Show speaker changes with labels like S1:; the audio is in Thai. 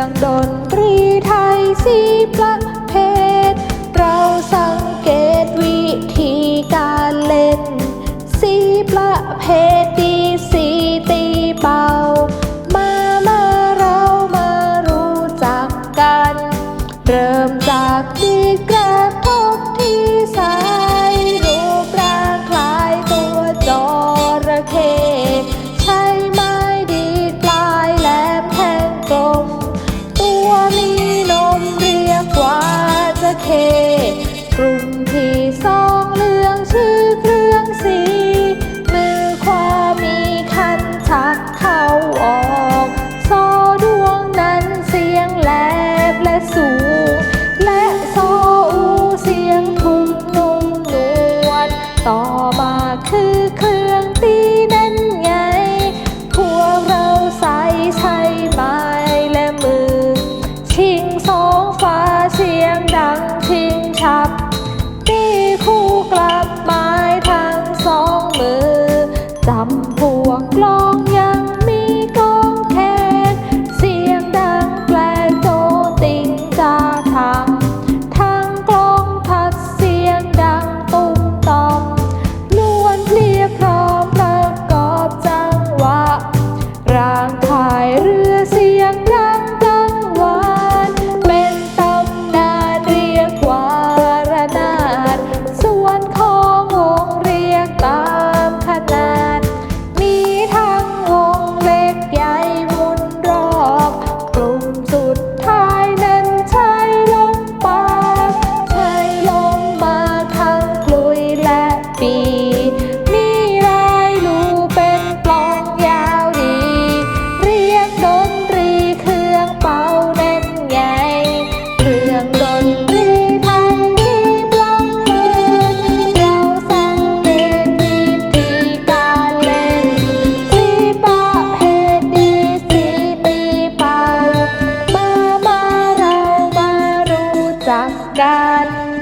S1: รื่องดนตรีไทยสีประเภท เราสังเกตวิธีการเล่นสีประเภทดีาน